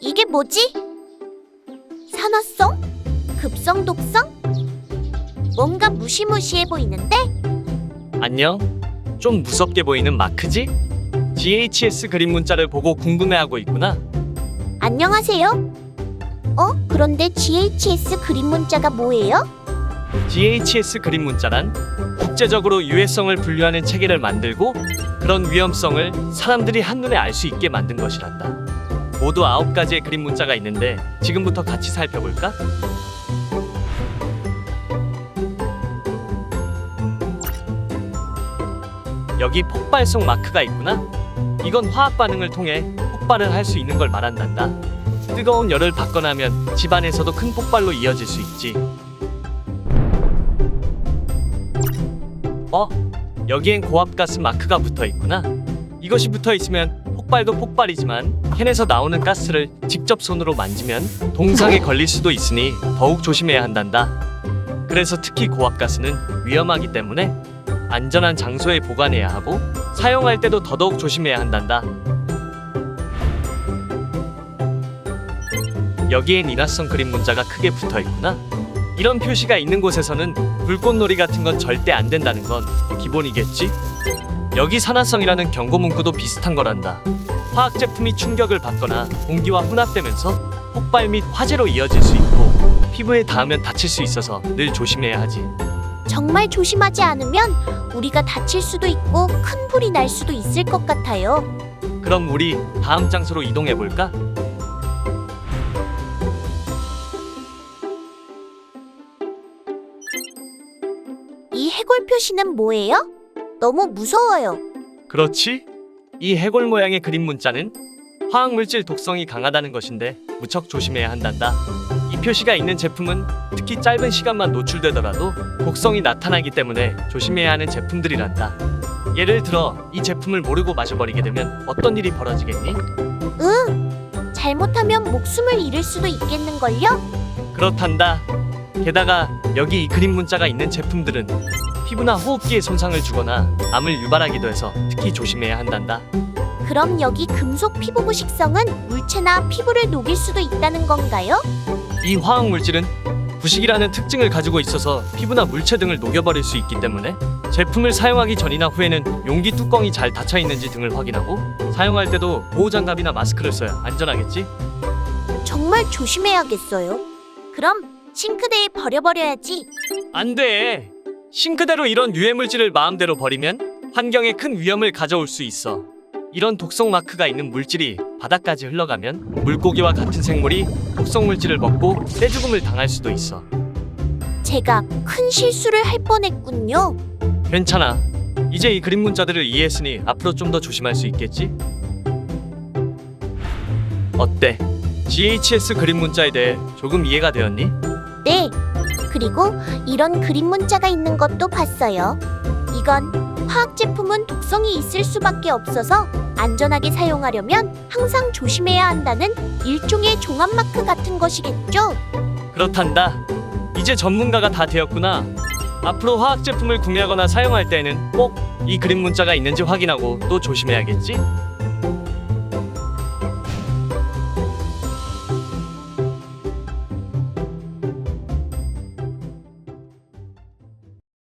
이게 뭐지? 산화성? 급성 독성? 뭔가 무시무시해 보이는데? 안녕. 좀 무섭게 보이는 마크지? GHS 그림 문자를 보고 궁금해하고 있구나. 안녕하세요. 어? 그런데 GHS 그림 문자가 뭐예요? GHS 그림 문자란 국제적으로 유해성을 분류하는 체계를 만들고 그런 위험성을 사람들이 한눈에 알 수 있게 만든 것이란다. 모두 아홉 가지의 그림 문자가 있는데 지금부터 같이 살펴볼까? 여기 폭발성 마크가 있구나. 이건 화학 반응을 통해 폭발을 할 수 있는 걸 말한단다. 뜨거운 열을 받거나 하면 집안에서도 큰 폭발로 이어질 수 있지. 어? 여기엔 고압가스 마크가 붙어 있구나. 이것이 붙어 있으면 폭발도 폭발이지만 캔에서 나오는 가스를 직접 손으로 만지면 동상에 걸릴 수도 있으니 더욱 조심해야 한단다. 그래서 특히 고압가스는 위험하기 때문에 안전한 장소에 보관해야 하고 사용할 때도 더더욱 조심해야 한단다. 여기엔 인화성 그림 문자가 크게 붙어 있구나. 이런 표시가 있는 곳에서는 불꽃놀이 같은 건 절대 안 된다는 건 기본이겠지? 여기 산화성이라는 경고 문구도 비슷한 거란다. 화학 제품이 충격을 받거나 공기와 혼합되면서 폭발 및 화재로 이어질 수 있고 피부에 닿으면 다칠 수 있어서 늘 조심해야 하지. 정말 조심하지 않으면 우리가 다칠 수도 있고 큰 불이 날 수도 있을 것 같아요. 그럼 우리 다음 장소로 이동해 볼까? 이 해골 표시는 뭐예요? 너무 무서워요. 그렇지? 이 해골 모양의 그림 문자는 화학 물질 독성이 강하다는 것인데 무척 조심해야 한단다. 이 표시가 있는 제품은 특히 짧은 시간만 노출되더라도 독성이 나타나기 때문에 조심해야 하는 제품들이란다. 예를 들어 이 제품을 모르고 마셔버리게 되면 어떤 일이 벌어지겠니? 응. 잘못하면 목숨을 잃을 수도 있겠는걸요? 그렇단다. 게다가 여기 이 그림 문자가 있는 제품들은 피부나 호흡기에 손상을 주거나 암을 유발하기도 해서 특히 조심해야 한단다. 그럼 여기 금속 피부 부 식성은 물체나 피부를 녹일 수도 있다는 건가요? 이 화학 물질은 부식이라는 특징을 가지고 있어서 피부나 물체 등을 녹여버릴 수 있기 때문에 제품을 사용하기 전이나 후에는 용기 뚜껑이 잘 닫혀 있는지 등을 확인하고 사용할 때도 보호 장갑이나 마스크를 써야 안전하겠지? 정말 조심해야겠어요. 그럼 싱크대에 버려버려야지. 안 돼. 싱크대로 이런 유해 물질을 마음대로 버리면 환경에 큰 위험을 가져올 수 있어. 이런 독성 마크가 있는 물질이 바닥까지 흘러가면 물고기와 같은 생물이 독성 물질을 먹고 떼죽음을 당할 수도 있어. 제가 큰 실수를 할 뻔했군요. 괜찮아. 이제 이 그림 문자들을 이해했으니 앞으로 좀 더 조심할 수 있겠지? 어때? GHS 그림 문자에 대해 조금 이해가 되었니? 네. 그리고 이런 그림 문자가 있는 것도 봤어요. 이건 화학 제품은 독성이 있을 수밖에 없어서 안전하게 사용하려면 항상 조심해야 한다는 일종의 종합 마크 같은 것이겠죠? 그렇단다. 이제 전문가가 다 되었구나. 앞으로 화학 제품을 구매하거나 사용할 때에는 꼭 이 그림 문자가 있는지 확인하고 또 조심해야겠지?